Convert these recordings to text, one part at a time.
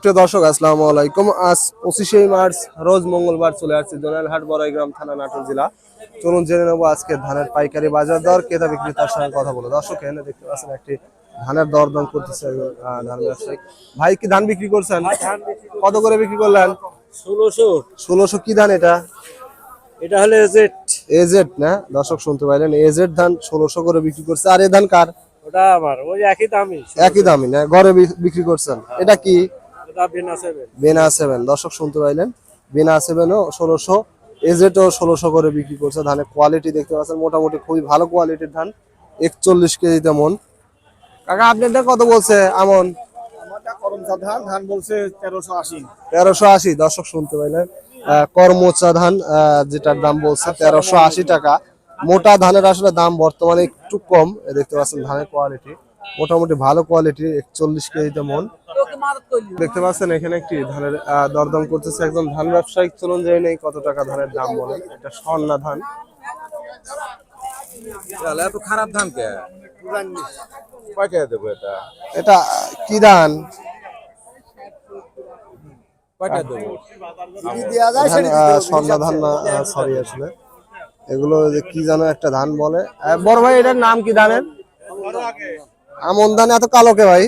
প্রিয় দর্শক আসসালামু আলাইকুম। আজ পঁচিশে মার্চ রোজ মঙ্গলবার চলে আসছে জোনালহাট বড়াইগ্রাম থানা নাটোর জেলা। চলুন জেনে নেব আজকে ধানের পাইকারি বাজার দর ক্রেতা বিক্রেতার সঙ্গে কথা বলো দর্শক এখানে দেখতে পাচ্ছেন একটি ধানের দর দাম করতেছে ধান ব্যবসায়ী। ভাই কি ধান বিক্রি করছেন? কত করে বিক্রি করলেন? ষোলোশো। ষোলোশো কি ধান এটা? এটা হলে এজেড না? দর্শক শুনতে পাইলেন। এজেড ধান ষোলোশো করে বিক্রি করছে। আর এ ধান কার? ওটা আমার ওই একই দামই। একই দামই না? ঘরে বিক্রি করছেন। এটা কি? বিনা সেভেন বেনা সেভেন দর্শক শুনতে পাইলেন বেনা সেভেনও ষোলোশো এজেটও ষোলোশো করে বিক্রি করছে ধানের কোয়ালিটি দেখতে পাচ্ছেন মোটামুটি খুবই ভালো কোয়ালিটির ধান একচল্লিশ কেজি তেমন। কাকা আপনাদের কত বলছে আমন? ধান ধান বলছে তেরোশো আশি। তেরোশো আশি দর্শক শুনতে পাইলেন। ধান আহ, যেটার দাম বলছে তেরোশো আশি টাকা। মোটা ধানের আসলে দাম বর্তমানে একটু কম দেখতে পাচ্ছেন ধানের কোয়ালিটি মোটামুটি ভালো কোয়ালিটি একচল্লিশ কেজি তেমন। দেখতে পাচ্ছেন এখানে একটি ধানের আহ, দরদাম করতেছে একজন ধান ব্যবসায়িক চলুন যাই নেই কত টাকা ধানের দাম বলে। এটা স্বর্ণা ধান। এত খারাপ ধান কে? দেবো এটা? এটা কি ধান? স্বর্ণা ধান না সরি আসলে। এগুলো যে কি জানো একটা ধান বলে। বড় ভাই এটার নাম কি ধানের? আমন ধান এত কালো কে ভাই?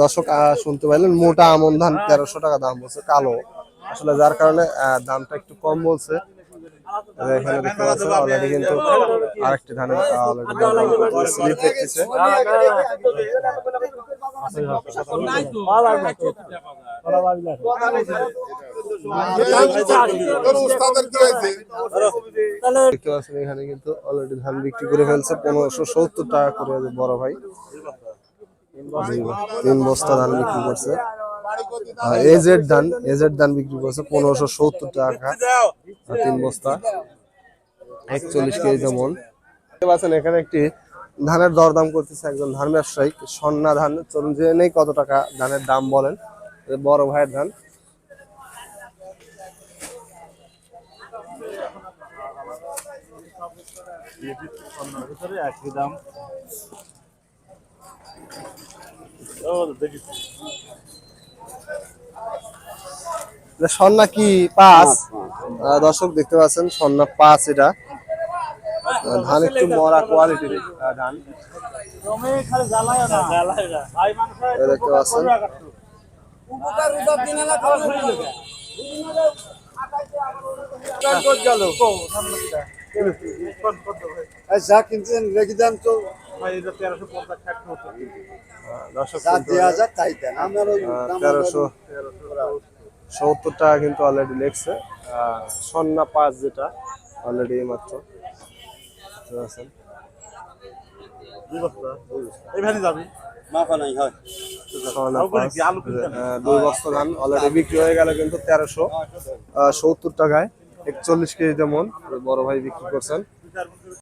দর্শক শুনতে পাইলেন, মোটা আমন ধান তেরোশো টাকা দাম বলছে, কালো। আসলে যার কারণে দামটা একটু কম বলছে। এখানে দেখতে কিন্তু আরেকটি ধানের দেখতে এখানে কিন্তু অলরেডি ধান বিক্রি করে ফেলছে, পনেরোশো সত্তর টাকা করে, বড় ভাই। তিন বস্তা ধান বিক্রি করছে। এজেড ধান এজেড ধান বিক্রি করছে পনেরোশো সত্তর টাকা। তিন বস্তা। একচল্লিশ কেজি তেমন দেখতে পাচ্ছেন এখানে একটি ধানের দরদাম করতেছে একজন ধান ব্যবসায়ী সন্না ধান। চলুন যে নেই কত টাকা ধানের দাম বলেন বড় ভাইয়ের ধান। একই দাম। সন্না কি পাঁচ? দর্শক দেখতে পাচ্ছেন সন্না পাঁচ এটা। ধান একটু মরা কোয়ালিটির ধান। দেখতে পাচ্ছেন। যা কিনছেন রেখে দেন তো। আহ, দর্শক তেরোশো সত্তর টাকা কিন্তু অলরেডি লেখছে। সন্না পাঁচ যেটা অলরেডি মাত্র। হয়। দুই বস্তা ধান অলরেডি বিক্রি হয়ে গেল কিন্তু তেরোশো। সত্তর টাকায় একচল্লিশ কেজি যেমন বড় ভাই বিক্রি করছেন।